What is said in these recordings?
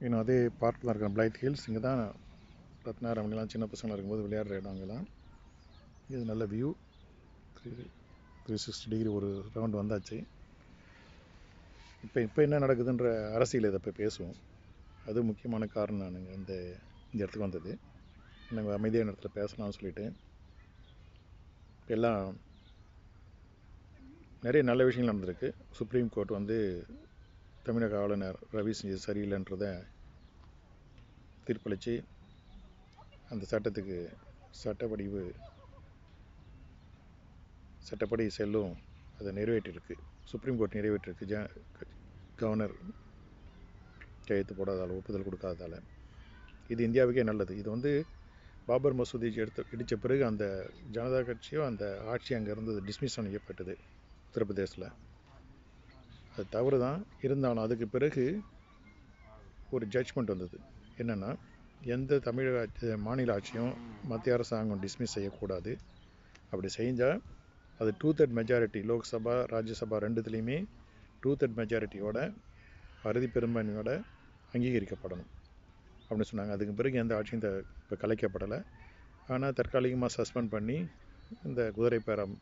இன்னும் அதே பார்க்கில் இருக்கிற பிளைட் ஹில்ஸ் இங்கே தான் ரத்னாரமணிலாம் சின்ன பசங்களாக இருக்கும்போது விளையாடுற இடம் அங்கெல்லாம். இது நல்ல view three three sixty degree ஒரு ரவுண்ட் வந்தாச்சு. இப்போ இப்போ என்ன நடக்குதுன்ற அரசியல் இதை இப்போ பேசுவோம். அது முக்கியமான காரணம் நானுங்க இந்த இந்த இடத்துக்கு வந்தது. நாங்கள் அமைதியான இடத்துல பேசலாம்னு சொல்லிட்டு. எல்லாம் நிறைய நல்ல விஷயங்கள் நடந்திருக்கு. சுப்ரீம் கோர்ட் வந்து தமிழக ஆளுநர் ரவி செஞ்சது சரியில்லைன்றத தீர்ப்பளித்து அந்த சட்டத்துக்கு சட்டப்படிவு சட்டப்படி செல்லும் அதை நிறைவேற்றிருக்கு சுப்ரீம் கோர்ட் நிறைவேற்றிருக்கு ஜ கவர்னர் கையெழுத்து போடாதால் ஒப்புதல் கொடுக்காததால் இது இந்தியாவுக்கே நல்லது. இது வந்து பாபர் மசூதி எடுத்து இடித்த பிறகு அந்த ஜனதா கட்சியோ அந்த ஆட்சி அங்கே இருந்தது டிஸ்மிஸ் செய்யப்பட்டது உத்தரப்பிரதேசில் அது தவறு தான். இருந்தாலும் அதுக்கு பிறகு ஒரு ஜட்ஜ்மெண்ட் வந்தது. என்னென்னா எந்த தமிழக மாநில ஆட்சியும் மத்திய அரசாங்கம் டிஸ்மிஸ் செய்யக்கூடாது. அப்படி செஞ்சால் அது two third majority Lok Sabha Rajya Sabha ரெண்டுத்துலேயுமே two third மெஜாரிட்டியோட அறுதி பெரும்பான்மையோட அங்கீகரிக்கப்படணும். அப்படின்னு சொன்னாங்க. அதுக்கு பிறகு எந்த ஆட்சியும் த இப்போ கலைக்கப்படலை. ஆனால் தற்காலிகமாக சஸ்பெண்ட் பண்ணி இந்த குதிரை பேரம்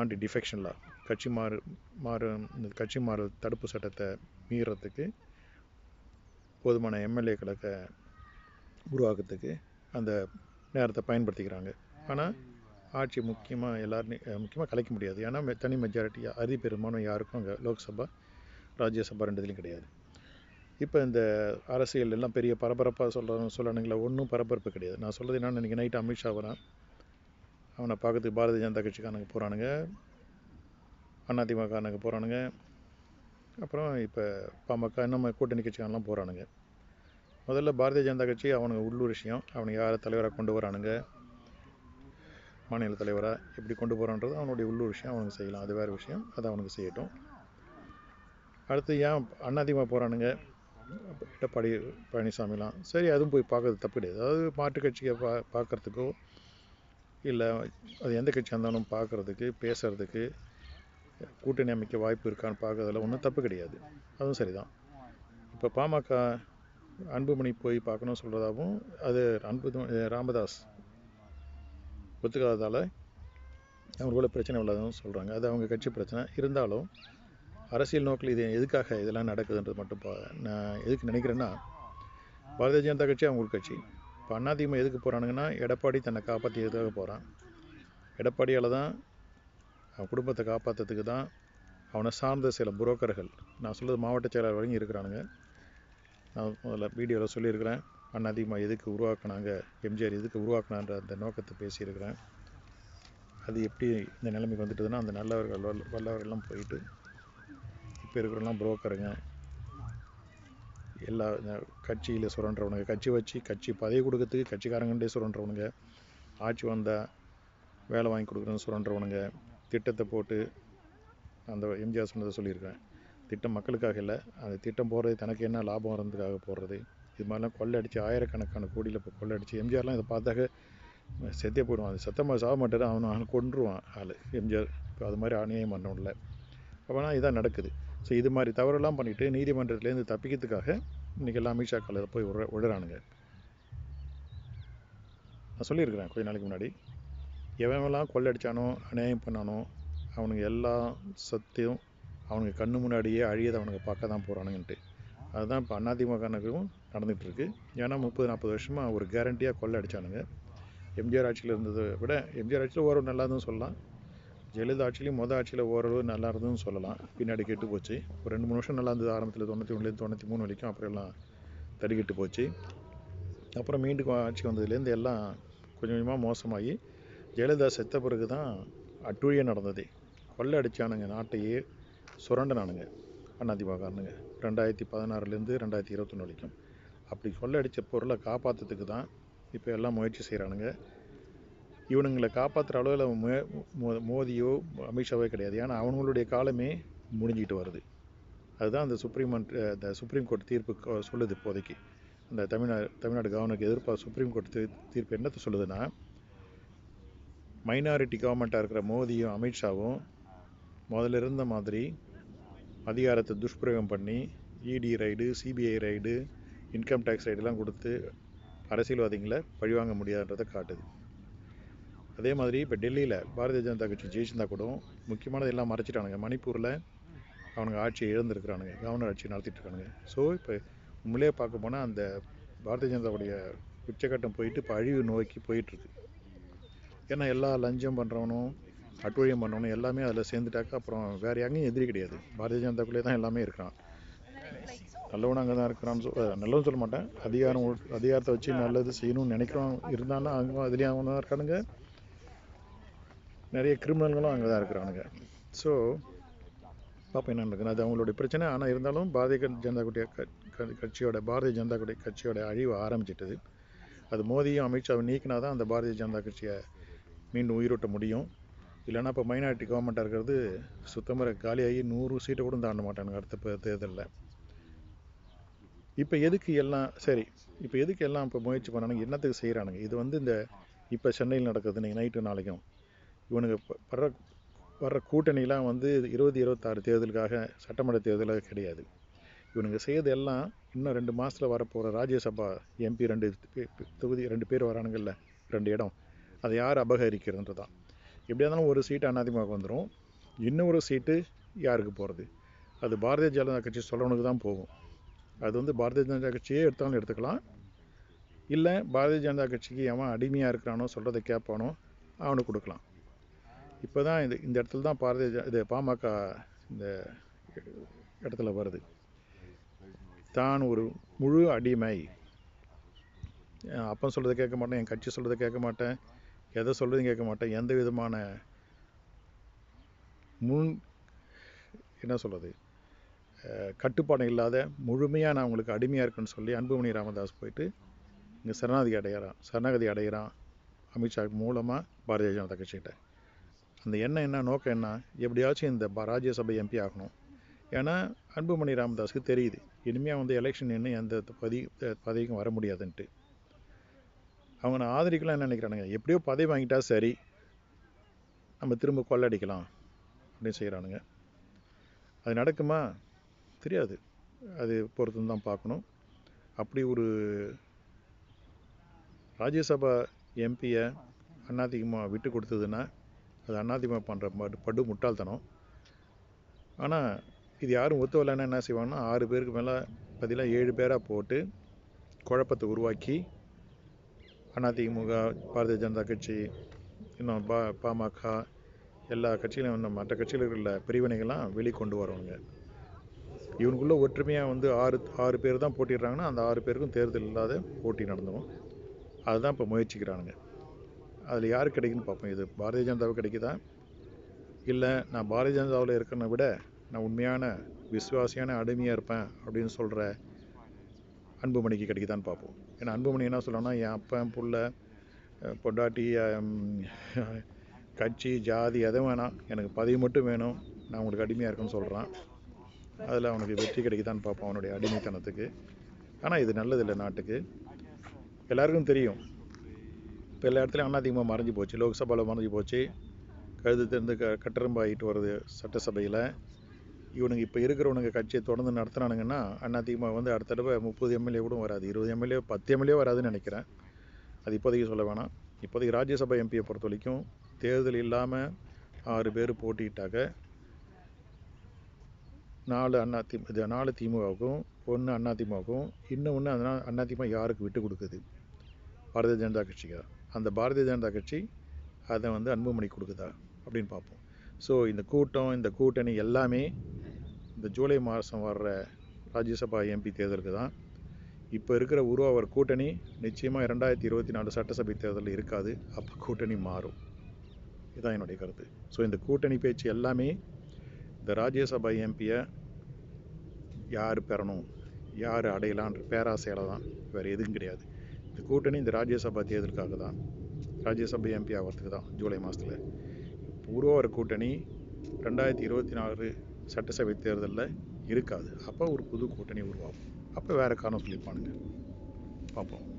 ஆண்டி டிஃபெக்ஷன் லா கட்சி மாறு மாறு இந்த கட்சி மாறு தடுப்பு சட்டத்தை மீறத்துக்கு போதுமான எம்எல்ஏ எம்எல்ஏக்களை உருவாக்குறதுக்கு அந்த நேரத்தை பயன்படுத்திக்கிறாங்க. ஆனால் ஆட்சி முக்கியமாக எல்லாருமே முக்கியமாக கலைக்க முடியாது. ஏன்னா மெ- தனி மெஜாரிட்டி அறுதி பெரும்பான்மை யாருக்கும் அங்கே லோக்சபா ராஜ்யசபா ரெண்டுதுலேயும் கிடையாது. இப்போ இந்த அரசியல் எல்லாம் பெரிய பரபரப்பாக சொல்கிற சொல்லணுங்களா? ஒன்றும் பரபரப்பு கிடையாது. நான் சொல்கிறது என்னென்னு இன்றைக்கி நைட்டு அமித்ஷா வரான். அவனை பார்க்கறதுக்கு பாரதிய ஜனதா கட்சிக்காரங்க போகிறானுங்க அதிமுககாரனுங்க போகிறானுங்க அப்புறம் இப்போ பாமக நம்ம கூட்டணி கட்சிக்காரலாம் போகிறானுங்க முதல்ல பாரதிய ஜனதா கட்சி அவனுங்க உள்ளூர் விஷயம். அவனுங்க யாரை தலைவராக கொண்டு வரானுங்க? மாநில தலைவராக எப்படி கொண்டு போகிறான்றது அவனுடைய உள்ளூர் விஷயம் அவனுக்கு செய்யலாம். அது வேறு விஷயம். அது அவனுக்கு செய்யட்டும். அடுத்து ஏன் அண்ணாதிமா போகிறானுங்க எடப்பாடி பழனிசாமிலாம். சரி அதுவும் போய் பார்க்கறது தப்பு கிடையாது. அதாவது மாற்றுக் கட்சியை பா பார்க்குறதுக்கோ இல்லை அது எந்த கட்சியாக இருந்தாலும் பார்க்குறதுக்கு பேசுகிறதுக்கு கூட்டணி அமைக்க வாய்ப்பு இருக்கான்னு பார்க்கறதுல ஒன்றும் தப்பு கிடையாது. அதுவும் சரிதான். இப்போ பாமக அன்புமணி போய் பார்க்கணும் சொல்கிறதாகவும் அது அன்பு ராமதாஸ் ஒத்துக்காததால் அவங்களுக்குள்ள பிரச்சனை உள்ளதுன்னு சொல்கிறாங்க அது அவங்க கட்சி பிரச்சனை. இருந்தாலும் அரசியல் நோக்கில் இது எதுக்காக இதெல்லாம் நடக்குதுன்றது மட்டும் பா நான் எதுக்கு நினைக்கிறேன்னா பாரதிய ஜனதா கட்சி அவங்களுக்கு கட்சி. இப்போ அதிமுக எதுக்கு போகிறானுங்கன்னா எடப்பாடி தன்னை காப்பாற்றியதுக்காக போகிறான் எடப்பாடியால் தான் குடும்பத்தை காப்பாற்றுறதுக்கு தான் அவனை சார்ந்த சில புரோக்கர்கள் நான் சொல்கிறது மாவட்ட செயலாளர் வரைக்கும் இருக்கிறானுங்க. நான் முதல்ல வீடியோவில் சொல்லியிருக்கிறேன். அதிகமாக எதுக்கு உருவாக்குனாங்க எம்ஜிஆர் எதுக்கு உருவாக்குனான்ற அந்த நோக்கத்தை பேசியிருக்கிறேன். அது எப்படி இந்த நிலைமைக்கு வந்துட்டுதுன்னா அந்த நல்லவர்கள் வல்ல வல்லவர்கள்லாம் போயிட்டு இப்போ இருக்கிறவங்களாம் புரோக்கருங்க. எல்லா கட்சியில் சுரண்டுறவனுங்க கட்சி வச்சு கட்சி பதவி கொடுக்கறதுக்கு கட்சிக்காரங்கண்டே சுரண்டுறவனுங்க. ஆட்சி வந்தால் வேலை வாங்கி கொடுக்குறேன்னு சுரண்டுறவனுங்க. திட்டத்தை போட்டு அந்த எம்ஜிஆர் சொன்னதை சொல்லியிருக்கேன். திட்டம் மக்களுக்காக இல்லை. அந்த திட்டம் போடுறது தனக்கு என்ன லாபம் வரதுக்காக போடுறது. இது மாதிரிலாம் கொள்ளடிச்சு ஆயிரக்கணக்கான கோடியில் இப்போ கொள்ளடிச்சு எம்ஜிஆர்லாம் இதை பார்த்தாக்க செத்தே போயிடுவான். அது சத்தமாக சாக மாட்டாரு. அவனை அவனை கொன்றுவான் ஆள். எம்ஜிஆர் இப்போ அது மாதிரி அநியாயம் பண்ணணும்ல அப்போனா இதான் நடக்குது. ஸோ இது மாதிரி தவறெல்லாம் பண்ணிவிட்டு நீதிமன்றத்துலேருந்து தப்பிக்கிறதுக்காக இன்றைக்கி எல்லாம் அமித்ஷா காலையில் போய் விழ விழுறானுங்க நான் சொல்லியிருக்கிறேன் கொஞ்ச நாளைக்கு முன்னாடி. எவன்லாம் கொள்ளடிச்சானோ அநியாயம் பண்ணானோ அவனுங்க எல்லா சத்தையும் அவனுங்க கண்ணு முன்னாடியே அழியதை அவனுங்க பார்க்க தான் போகிறானுங்கன்ட்டு அதுதான் இப்போ அதிமுகனுக்கும் நடந்துகிட்ருக்கு. ஏன்னா முப்பது நாற்பது வருஷமாக ஒரு கேரண்டியாக கொள்ளை அடித்தானுங்க எம்ஜிஆர் ஆட்சியில் இருந்ததை விட எம்ஜிஆர் ஆட்சியில் ஓரளவு நல்லா இருந்தும் சொல்லலாம். ஜெயலலிதா ஆட்சிலையும் மொதல் ஆட்சியில் ஓரளவு நல்லா இருந்ததுன்னு சொல்லலாம். பின்னாடி கெட்டு போச்சு. ஒரு ரெண்டு மூணு வருஷம் நல்லா இருந்தது. ஆரம்பத்தில் தொண்ணூற்றி ஒன்றுலேருந்து தொண்ணூற்றி மூணு வரைக்கும் அப்புறம் எல்லாம் தடிக்கிட்டு போச்சு. அப்புறம் மீண்டும் ஆட்சி வந்ததுலேருந்து எல்லாம் கொஞ்சம் கொஞ்சமாக மோசமாகி ஜெயலலிதா செத்த பிறகு தான் அட்டூழியம் நடந்ததே. கொள்ளை அடித்தானுங்க நாட்டையே சுரண்டனானுங்க அதிமுகனுங்க ரெண்டாயிரத்தி பதினாறுலேருந்து ரெண்டாயிரத்தி இருபத்தொன்று வரைக்கும். அப்படி கொள்ளடிச்ச பொருளை காப்பாற்றுறதுக்கு தான் இப்போ எல்லாம் முயற்சி செய்கிறானுங்க இவனுங்களை காப்பாற்றுற அளவில் மோ- மோ- மோதியோ அமித்ஷாவோ கிடையாது. ஏன்னா அவங்களுடைய காலமே முடிஞ்சிக்கிட்டு வருது. அதுதான் அந்த சுப்ரீம் அந்த சுப்ரீம் கோர்ட் தீர்ப்பு சொல்லுது இப்போதைக்கு. அந்த தமிழ்நாடு தமிழ்நாடு கவர்னருக்கு எதிர்ப்பாக சுப்ரீம் கோர்ட் தீர்ப்பு என்னத்தை சொல்லுதுன்னா மைனாரிட்டி கவர்மெண்ட்டாக இருக்கிற மோதியும் அமித்ஷாவும் முதல்ல இருந்த மாதிரி அதிகாரத்தை துஷ்பிரயோகம் பண்ணி ED raid CBI raid income tax ரைடெல்லாம் கொடுத்து அரசியல்வாதிகளை பழிவாங்க முடியாதுன்றதை காட்டுது. அதே மாதிரி இப்போ டெல்லியில் பாரதிய ஜனதா கட்சி ஜெயிச்சிருந்தா கூட முக்கியமானது எல்லாம் மறைச்சிட்டானுங்க. மணிப்பூரில் அவனுங்க ஆட்சியை இழந்திருக்கிறானுங்க. கவர்னர் ஆட்சி நடத்திட்டு இருக்கானுங்க ஸோ இப்போ உண்மையிலே பார்க்க போனால் அந்த பாரதிய ஜனதாவுடைய உச்சக்கட்டம் போயிட்டு இப்போ அழிவு நோக்கி போயிட்டுருக்கு. ஏன்னா எல்லா லஞ்சம் பண்ணுறவனும் அட்டுழியம் பண்ணவனும் எல்லாமே அதில் சேர்ந்துட்டாக்கா அப்புறம் வேறு எங்கேயும் எதிரி கிடையாது. பாரதிய ஜனதாக்குள்ளே தான் எல்லாமே இருக்கிறான். நல்லவனும் அங்கே தான் இருக்கிறான்னு சொல் நல்லவன் சொல்ல மாட்டேன். அதிகாரம் அதிகாரத்தை வச்சு நல்லது செய்யணும்னு நினைக்கிறோம் இருந்தாலும் அங்கே அதுலேயும் அவங்க தான் இருக்கானுங்க. நிறைய கிரிமினல்களும் அங்கே தான் இருக்கிறானுங்க. ஸோ பார்ப்போம் என்ன நடக்குது. அது அவங்களுடைய பிரச்சனை. ஆனால் இருந்தாலும் பாரதிய ஜனதா கட்சி கட்சியோட பாரதிய ஜனதா கட்சியோட அழிவு ஆரம்பிச்சிட்டது. அது மோதியும் அமித்ஷாவை நீக்கினா தான் அந்த பாரதிய ஜனதா கட்சியை மீண்டும் உயிரோட்ட முடியும். இல்லைன்னா இப்போ மைனாரிட்டி கவர்மெண்ட்டாக இருக்கிறது சுத்தமாக காலியாகி நூறு சீட்டை கூட தாண்ட மாட்டானுங்க அடுத்த தேர்தலில். இப்போ எதுக்கு எல்லாம் சரி இப்போ எதுக்கு எல்லாம் இப்போ முயற்சி பண்ணானுங்க? என்னத்துக்கு செய்கிறானுங்க இது வந்து இந்த இப்போ சென்னையில் நடக்குது இன்றைக்கி நைட்டு நாளைக்கும். இவனுங்க வர்ற வர்ற கூட்டணிலாம் வந்து இருபது இருபத்தாறு தேர்தலுக்காக சட்டமன்ற தேர்தலாக கிடையாது. இவனுங்க செய்யறது எல்லாம் இன்னும் ரெண்டு மாதத்தில் வரப்போகிற ராஜ்யசபா எம்பி ரெண்டு பே- தொகுதி ரெண்டு பேர் வரானுங்கள்ல ரெண்டு இடம். அதை யார் அபகரிக்கிறதுன்றது தான் எப்படியா இருந்தாலும் ஒரு சீட்டு அதிமுக வந்துடும் இன்னொரு சீட்டு யாருக்கு போகிறது அது பாரதிய ஜனதா கட்சி சொல்லவனுக்கு தான் போகும். அது வந்து பாரதிய ஜனதா கட்சியே எடுத்தாலும் எடுத்துக்கலாம். இல்லை பாரதிய ஜனதா கட்சிக்கு எவன் அடிமையாக இருக்கிறானோ சொல்கிறத கேட்பானோ அவனுக்கு கொடுக்கலாம். இப்போ தான் இந்த இந்த இடத்துல தான் பாரதிய ஜ- இது பாமக இந்த இடத்துல வருது. தான் ஒரு முழு அடிமை. என் அப்பன் சொல்கிறத கேட்க மாட்டேன் என் கட்சி சொல்கிறத கேட்க மாட்டேன். எதை சொல்கிறதும் கேட்க மாட்டேன். எந்த விதமான முன் என்ன சொல்கிறது கட்டுப்பாடு இல்லாத முழுமையாக நான் உங்களுக்கு அடிமையாக இருக்குன்னு சொல்லி அன்புமணி ராமதாஸ் போயிட்டு இங்கே சரணாகதி அடைகிறான். சரணாகதி அடைகிறான் அமித்ஷா மூலமாக பாரதிய ஜனதா கட்சிக்கிட்ட அந்த எண்ணம் என்ன நோக்கம் என்ன? எப்படியாச்சும் இந்த ப- ராஜ்யசபை எம்பி ஆகணும். ஏன்னா அன்புமணி ராமதாஸுக்கு தெரியுது. இனிமேல் வந்து எலெக்ஷன் நின்று எந்த பதவி பதவிக்கும் வர முடியாதுன்ட்டு. அவங்க நான் ஆதரிக்கலாம் என்ன நினைக்கிறானுங்க? எப்படியோ பதவி வாங்கிட்டா சரி நம்ம திரும்ப கொள்ளடிக்கலாம் அப்படின்னு செய்கிறானுங்க அது நடக்குமா? தெரியாது. அது பொறுத்து தான் பார்க்கணும். அப்படி ஒரு ராஜ்யசபா எம்பியை அதிமுக விட்டு கொடுத்ததுன்னா அது அதிமுக பண்ணுற படு படு முட்டாள்தனம். ஆனால் இது யாரும் ஒத்து வரலன்னா என்ன செய்வாங்கன்னா ஆறு பேருக்கு மேலே பதிலாக ஏழு பேராக போட்டு குழப்பத்தை உருவாக்கி அதிமுக பாரதிய ஜனதா கட்சி இன்னும் பா பாமக எல்லா கட்சியிலும் இன்னும் மற்ற கட்சியில் இருக்கிற பிரிவினைகள்லாம் வெளிக்கொண்டு வருவாங்க இவனுக்குள்ள ஒற்றுமையாக வந்து ஆறு ஆறு பேர் தான் போட்டிடுறாங்கன்னா அந்த ஆறு பேருக்கும் தேர்தல் இல்லாத போட்டி நடந்துடும் அதுதான் இப்போ முயற்சிக்கிறானுங்க. அதில் யார் கிடைக்குன்னு பார்ப்போம். இது பாரதிய ஜனதாவுக்கு கிடைக்குதா? இல்லை நான் பாரதிய ஜனதாவில் இருக்கிறத விட நான் உண்மையான விசுவாசியான அடிமையாக இருப்பேன் அப்படின்னு சொல்கிற அன்புமணிக்கு கிடைக்குதான்னு பார்ப்போம். ஏன்னா அன்புமணி என்ன சொல்லணும்னா என் அப்பன் புள்ள பொண்டாட்டி கட்சி ஜாதி எதுவும் வேணாம் எனக்கு பதவி மட்டும் வேணும். நான் உங்களுக்கு அடிமையாக இருக்கேன்னு சொல்கிறான் அதில் அவனுக்கு வெற்றி கிடைக்குதான்னு பார்ப்போம் அவனுடைய அடிமைத்தனத்துக்கு. ஆனால் இது நல்லதில்லை நாட்டுக்கு. எல்லாருக்கும் தெரியும். இப்போ எல்லா இடத்துலையும் அதிகமாக மறைஞ்சு போச்சு லோக்சபாவில் மறைஞ்சு போச்சு. கழுது திறந்து க கட்டரம்பாயிட்டு வருது சட்டசபையில். இவனுங்க இப்போ இருக்கிறவனுங்க கட்சியை தொடர்ந்து நடத்துனானுங்கன்னா அதிகமாக வந்து அடுத்த தடவை முப்பது எம்எல்ஏ கூட வராது. இருபது எம்எல்ஏ பத்து எம்எல்ஏ வராதுன்னு நினைக்கிறேன். அது இப்போதைக்கு சொல்ல வேணாம். இப்போதைக்கு ராஜ்யசபா எம்பியை பொறுத்த வரைக்கும் தேர்தல் இல்லாமல் ஆறு பேர் போட்டிட்டாக்க நாலு அண்ணா தி இது நாலு திமுகவுக்கும் ஒன்று அண்ணா திமுகவுக்கும் இன்னும் ஒன்று அதனால் அண்ணா திமுக யாருக்கு விட்டு கொடுக்குது? பாரதிய ஜனதா கட்சிக்கு? அந்த பாரதிய ஜனதா கட்சி அதை வந்து அன்புமணி கொடுக்குதா? அப்படின்னு பார்ப்போம். ஸோ இந்த கூட்டம் இந்த கூட்டணி எல்லாமே இந்த ஜூலை மாதம் வர்ற ராஜ்யசபா எம்பி தேர்தலுக்கு தான். இப்போ இருக்கிற உருவாகிற கூட்டணி நிச்சயமாக இரண்டாயிரத்தி இருபத்தி நாலு சட்டசபை தேர்தலில் இருக்காது. அப்போ கூட்டணி மாறும். இதுதான் என்னுடைய கருத்து. ஸோ இந்த கூட்டணி பேச்சு எல்லாமே இந்த ராஜ்யசபா எம்பியை யார் பெறணும் யார் அடையலான்ற பேராசையில் தான். வேறு எதுவும் கிடையாது. இந்த கூட்டணி இந்த ராஜ்யசபா தேர்தலுக்காக தான். ராஜ்யசபா எம்பி ஆகிறதுக்கு தான் ஜூலை மாதத்தில். உருவாகிற கூட்டணி ரெண்டாயிரத்தி இருபத்தி நாலு சட்டசபை தேர்தலில் இருக்காது. அப்போ ஒரு புது கூட்டணி உருவாகும். அப்போ வேறு காரணம் சொல்லியிருப்பானுங்க. பார்ப்போம்.